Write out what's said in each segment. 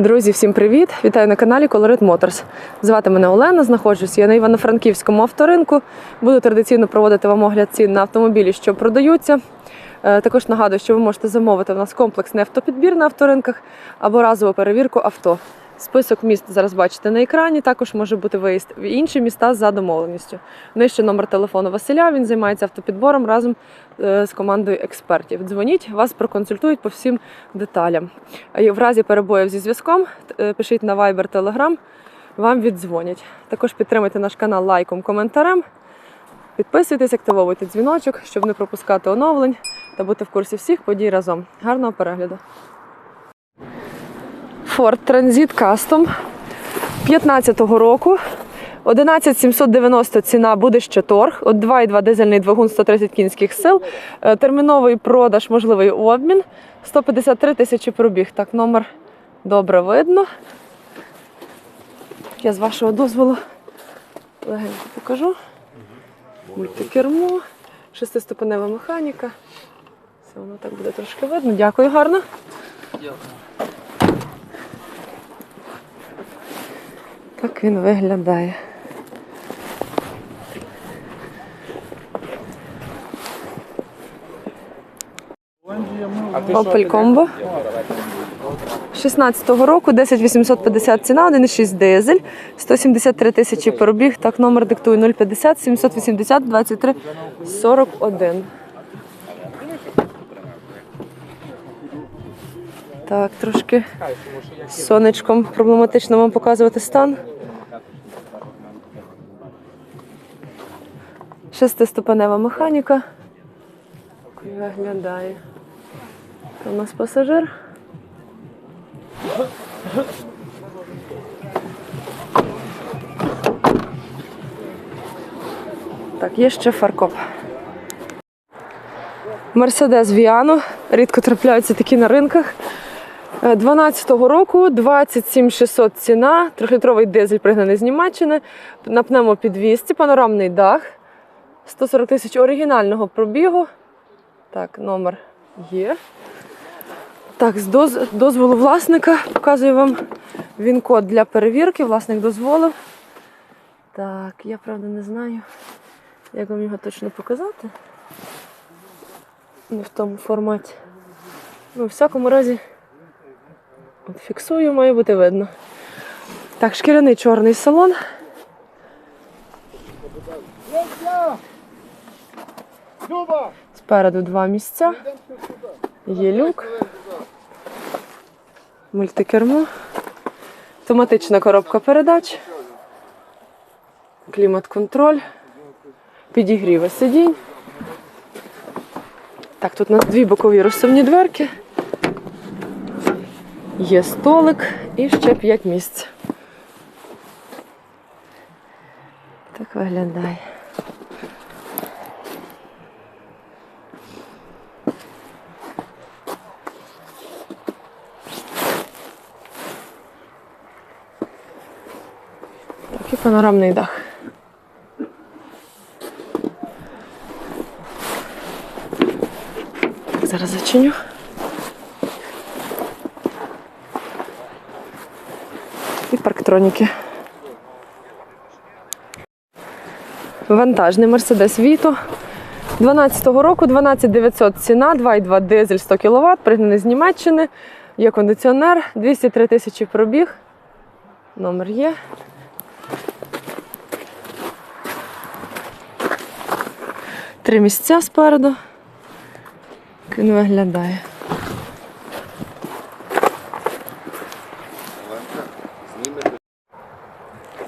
Друзі, всім привіт! Вітаю на каналі Colorit Motors. Звати мене Олена. Знаходжусь я на Івано-Франківському авторинку. Буду традиційно проводити вам огляд цін на автомобілі, що продаються. Е, Також нагадую, що ви можете замовити в нас комплексний автопідбір на авторинках або разову перевірку авто. Список міст зараз бачите на екрані. Також може бути виїзд в інші міста за домовленістю. Нижче номер телефону Василя. Він займається автопідбором разом е, з командою експертів. Дзвоніть, вас проконсультують по всім деталям. В разі перебоїв зі зв'язком е, пишіть на Viber, Telegram, вам віддзвонять. Також підтримуйте наш канал лайком, коментарем. Підписуйтесь, активовуйте дзвіночок, щоб не пропускати оновлень та бути в курсі всіх подій разом. Гарного перегляду! Ford Transit Custom 15-го року. 11790 ціна буде ще торг. От 2,2 дизельний двигун 130 кінських сил. Е, Терміновий продаж, можливий обмін. 153 тисячі пробіг. Так, номер добре видно. Я з вашого дозволу легенько покажу. Мультикермо, шестиступенева механіка. Все воно так буде трошки видно. Дякую гарно. Так він виглядає. Opel Combo. 16-го року, 10850 ціна, 1,6 дизель, 173 тисячі пробіг. Так, номер диктую 050 780 23 41. Так, трошки сонечком проблематично вам показувати стан. Шестиступенева механіка. Виглядає. Це у нас пасажир. Так, є ще фаркоп. Мерседес Віано. Рідко трапляються такі на ринках. Е, 12-го року 27600 ціна, трьохлітровий дизель пригнаний з Німеччини, на пневмопідвісці, панорамний дах, 140 тисяч оригінального пробігу. Так, номер є. Так, з доз- дозволу власника показую вам він код для перевірки. Власник дозволив. Так, я правда не знаю, як вам його точно показати. Не в тому форматі. Ну, в всякому разі, от фіксую, має бути видно. Так, шкіряний чорний салон. Спереду два місця. Є люк. Мультикермо. Автоматична коробка передач. Клімат-контроль. Підігріви сидінь. Так, тут у нас дві бокові розсувні дверки. Є столик і ще п'ять місць. Так виглядає. Так, і панорамний дах. Зараз зачиню. І парктроніки. Вантажний Mercedes Vito. 12-го року 12900 ціна, 2,2 дизель 100 кВт, пригнаний з Німеччини. Є кондиціонер, 203 тисячі пробіг. Номер є. Три місця спереду. Він виглядає.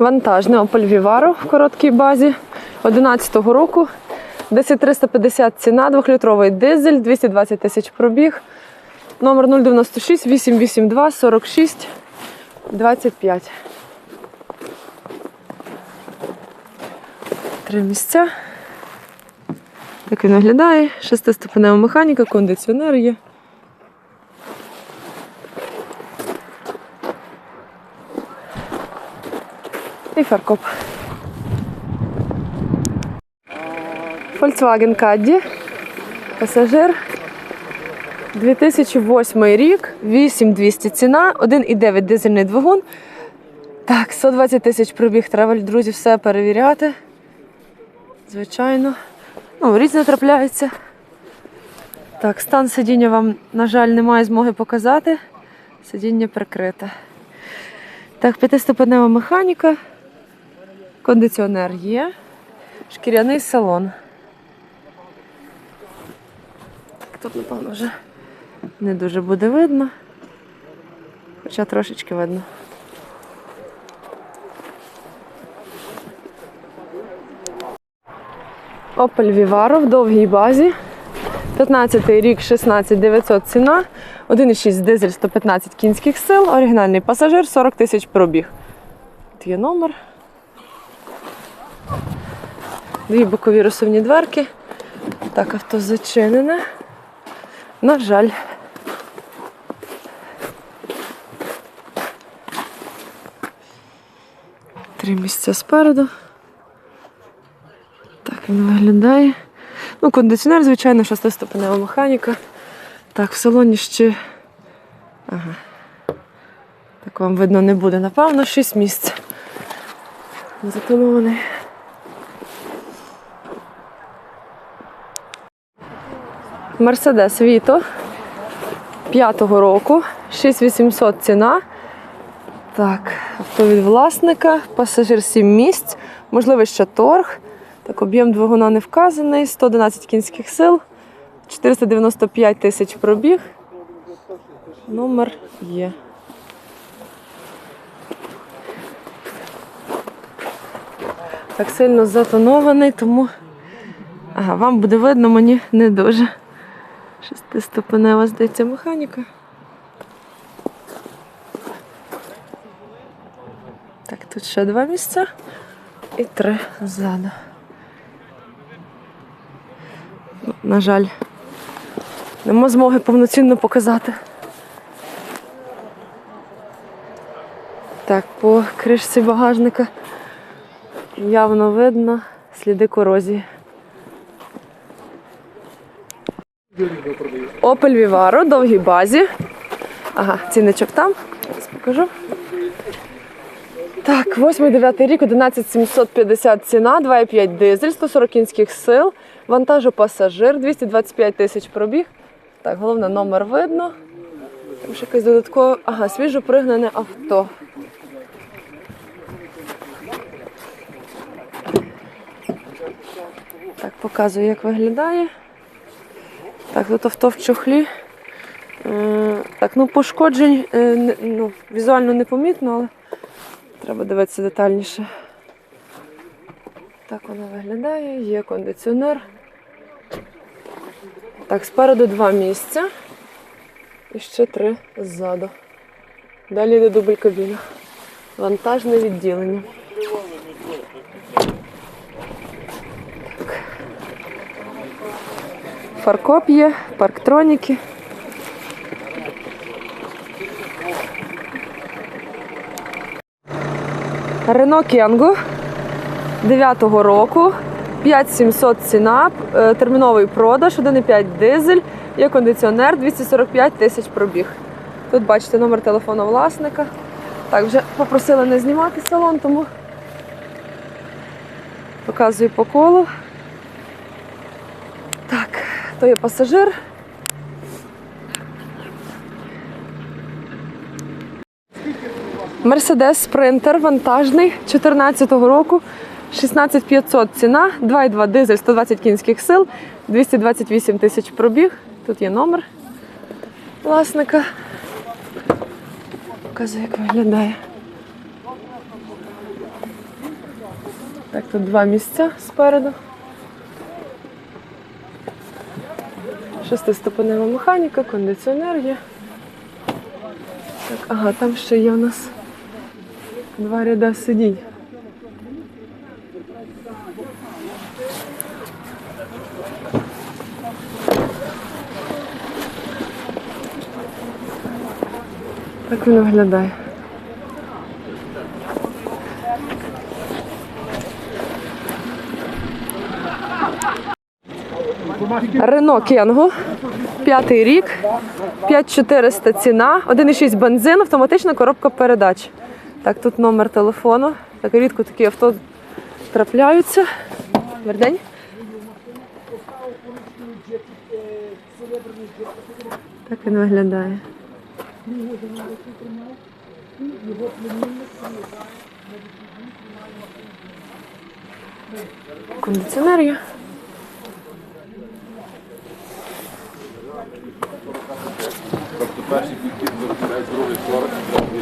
Вантажний Opel Vivaro в короткій базі 11-го року. 10350 ціна, 2-літровий дизель, 220 тисяч пробіг. Номер 096 882 46 25. Три місця. Так він виглядає. Шестиступенева механіка, кондиціонер є. І фаркоп. Volkswagen Caddy. Пасажир. 2008 рік, 8200 ціна, 1,9 дизельний двигун. Так, 120 тисяч пробіг. Треба, друзі, все перевіряти. Звичайно. Ну, різне трапляється. Так, стан сидіння вам, на жаль, немає змоги показати. Сидіння прикрите. Так, п'ятиступенева механіка. Кондиціонер є. Шкіряний салон. Тут, напевно, вже не дуже буде видно. Хоча трошечки видно. Opel Vivaro в довгій базі. 15 рік, 16 900 ціна, 1,6 дизель 115 кінських сил, оригінальний пасажир, 40 тисяч пробіг. Тут є номер. Дві бокові розсувні дверки. Так, авто зачинене. На жаль. Три місця спереду. Так він виглядає. Ну, кондиціонер, звичайно, шестиступенева механіка. Так, в салоні ще. Ага. Так вам видно не буде. Напевно, 6 місць. Затонований. Мерседес Віто 5-го року, 6800 ціна. Так, авто від власника, пасажир 7 місць, можливо, ще торг. Так, об'єм двигуна не вказаний, 111 кінських сил, 495 тисяч пробіг. Номер є. Так сильно затонований, тому ага, вам буде видно, мені не дуже. Шестиступенева, здається, механіка. Так, тут ще два місця і три ззаду. Ну, На жаль, нема змоги повноцінно показати. Так, по кришці багажника явно видно сліди корозії. Opel Vivaro, довгій базі. Ага, цінничок там. Зараз покажу. Так, 8-9 рік, 11750 ціна, 2,5 дизель, 140 кінських сил, вантажопасажир, 225 тисяч пробіг. Так, головне, номер видно. Там ще якесь додаткове. Ага, свіжо пригнане авто. Так, показую, як виглядає. Так, тут авто в чохлі. Е, Так, ну пошкоджень е, ну, візуально непомітно, але треба дивитися детальніше. Так воно виглядає, є кондиціонер. Так, спереду два місця. І ще три ззаду. Далі йде дубль кабіна. Вантажне відділення. Фаркоп є, парктроніки. Рено Кенго 9-го року. 5700 ціна, е, терміновий продаж, 1,5 дизель, є кондиціонер, 245 тисяч пробіг. Тут бачите номер телефону власника. Так, вже попросили не знімати салон, тому показую по колу. Так, то є пасажир. Мерседес Спринтер вантажний 14-го року. 16500 ціна, 2,2 дизель, 120 кінських сил, 228 тисяч пробіг. Тут є номер власника. Показую, як виглядає. Так, тут два місця спереду. Шестиступенева механіка, кондиціонер є. Так, ага, там ще є у нас два ряда сидінь. Так він виглядає. Рено Кенго, п'ятий рік, 5400 ціна, 1,6 бензин, автоматична коробка передач. Так, тут номер телефону. Так рідко такі авто трапляються. Добрий день. Так він виглядає. Кондиціонер є. Перший підхід до кінець, другий сорок, є